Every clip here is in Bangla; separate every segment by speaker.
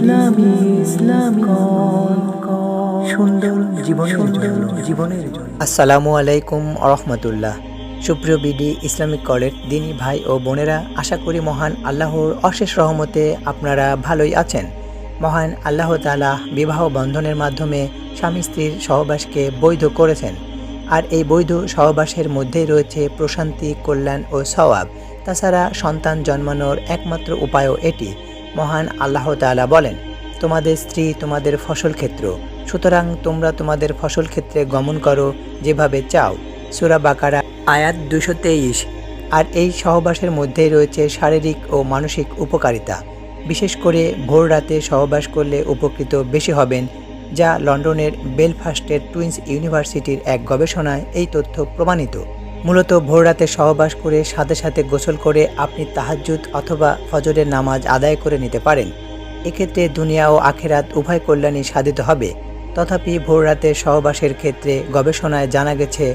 Speaker 1: ইসলামী ইসলামী সুন্দর জীবনের জন্য। জীবনের জন্য।
Speaker 2: আসসালামু আলাইকুম আরহামতুল্লাহ সুপ্রিয় বিডি ইসলামিক কলেজ দিনী ভাই ও বোনেরা আশা করি মহান আল্লাহর অশেষ রহমতে আপনারা ভালোই আছেন। মহান আল্লাহ তাআলা বিবাহ বন্ধনের মাধ্যমে স্বামী স্ত্রীর সহবাসকে বৈধ করেছেন। আর এই বৈধ সহবাসের মধ্যেই রয়েছে প্রশান্তি কল্যাণ ও সওয়াব। তাছাড়া সন্তান জন্মানোর একমাত্র উপায়ও এটি। মহান আল্লাহ তাআলা বলেন, তোমাদের স্ত্রী তোমাদের ফসল ক্ষেত্র। সুতরাং তোমরা তোমাদের ফসল ক্ষেত্রে গমন করো যেভাবে চাও। সুরা বাকারা, আয়াত দুশো তেইশ। আর এই সহবাসের মধ্যেই রয়েছে শারীরিক ও মানসিক উপকারিতা। বিশেষ করে ভোর রাতে সহবাস করলে উপকৃত বেশি হবেন, যা লন্ডনের বেলফাস্টের টুইন্স ইউনিভার্সিটির এক গবেষণায় এই তথ্য প্রমাণিত। মূলত ভোর রাতে সহবাস করে সাথে সাথে গোসল করে আপনি তাহাজ্জুদ অথবা ফজরের নামাজ আদায় করে নিতে পারেন। এক্ষেত্রে দুনিয়া ও আখেরাত উভয় কল্যাণই সাধিত হবে। তথাপি ভোর রাতে সহবাসের ক্ষেত্রে গবেষণায় জানা গেছে,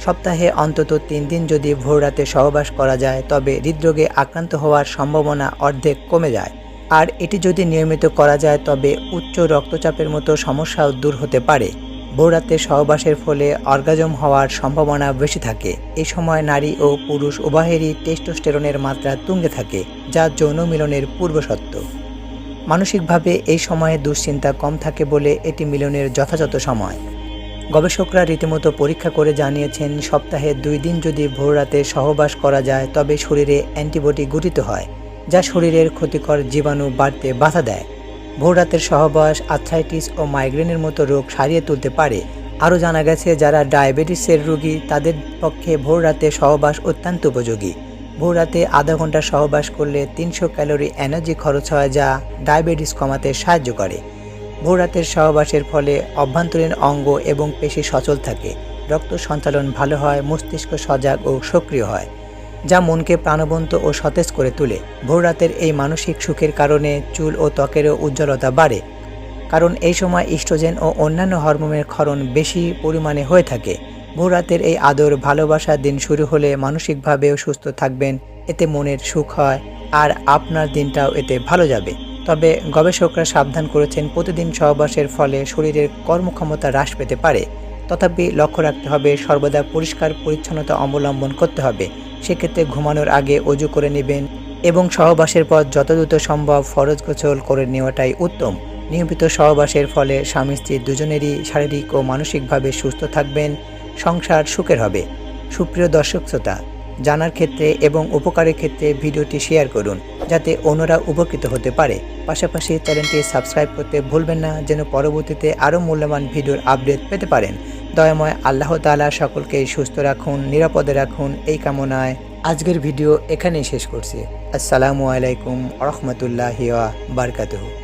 Speaker 2: সপ্তাহে অন্তত তিন দিন যদি ভোর রাতে সহবাস করা যায়, তবে হৃদরোগে আক্রান্ত হওয়ার সম্ভাবনা অর্ধেক কমে যায়। আর এটি যদি নিয়মিত করা যায়, তবে উচ্চ রক্তচাপের মতো সমস্যাও দূর হতে পারে। ভোর রাতে সহবাসের ফলে অর্গাজম হওয়ার সম্ভাবনা বেশি থাকে। এই সময় নারী ও পুরুষ উভয়েরই টেস্টোস্টেরনের মাত্রা তুঙ্গে থাকে, যা যৌন মিলনের পূর্বশর্ত মানসিকভাবে এই সময়ে দুশ্চিন্তা কম থাকে বলে এটি মিলনের যথাযথ সময়। গবেষকরা রীতিমতো পরীক্ষা করে জানিয়েছেন, সপ্তাহে দুই দিন যদি ভোর রাতে সহবাস করা যায়, তবে শরীরে অ্যান্টিবডি গঠিত হয়, যা শরীরের ক্ষতিকর জীবাণু বাড়তে বাধা দেয়। ভোর রাতের সহবাস আর্থ্রাইটিস ও মাইগ্রেনের মতো রোগ সারিয়ে তুলতে পারে। আরও জানা গেছে, যারা ডায়াবেটিসের রোগী, তাদের পক্ষে ভোর রাতে সহবাস অত্যন্ত উপযোগী। ভোর রাতে আধা ঘণ্টা সহবাস করলে তিনশো ক্যালোরি এনার্জি খরচ হয়, যা ডায়াবেটিস কমাতে সাহায্য করে। ভোর রাতের সহবাসের ফলে অভ্যন্তরীণ অঙ্গ এবং পেশি সচল থাকে। রক্ত সঞ্চালন ভালো হয়, মস্তিষ্ক সজাগ ও সক্রিয় হয়। যা মনকে প্রাণবন্ত ও সতেজ করে তোলে। ভোর রাতের এই মানসিক সুখের কারণে চুল ও ত্বকেরও উজ্জ্বলতা বাড়ে, কারণ এই সময় ইস্ট্রোজেন ও অন্যান্য হরমোনের ক্ষরণ বেশি পরিমাণে হয়ে থাকে। ভোর রাতের এই আদর ভালোবাসার দিন শুরু হলে মানসিকভাবেও সুস্থ থাকবেন, এতে মনের সুখ হয় আর আপনার দিনটাও এতে ভালো যাবে। তবে গবেষকরা সাবধান করেছেন, প্রতিদিন সহবাসের ফলে শরীরের কর্মক্ষমতা হ্রাস পেতে পারে। তথাপি লক্ষ্য রাখতে হবে, সর্বদা পরিষ্কার পরিচ্ছন্নতা অবলম্বন করতে হবে। সেক্ষেত্রে ঘুমানোর আগে অজু করে নেবেন এবং সহবাসের পর যত দ্রুত সম্ভব ফরজ গোসল করে নেওয়াটাই উত্তম। নিয়মিত সহবাসের ফলে স্বামী স্ত্রী দুজনেরই শারীরিক ও মানসিকভাবে সুস্থ থাকবেন, সংসার সুখের হবে। সুপ্রিয় দর্শক শ্রোতা, জানার ক্ষেত্রে এবং উপকারের ক্ষেত্রে ভিডিওটি শেয়ার করুন যাতে অন্যরা উপকৃত হতে পারে। পাশাপাশি চ্যানেলটি সাবস্ক্রাইব করতে ভুলবেন না, যেন পরবর্তীতে আরও মূল্যবান ভিডিওর আপডেট পেতে পারেন। দয়াময় আল্লাহ তালা সকলকে সুস্থ রাখুন, নিরাপদে রাখুন এই কামনায় আজকের ভিডিও এখানেই শেষ করছি। আসসালামু আলাইকুম রহমতুল্লাহ বারকাতুহু।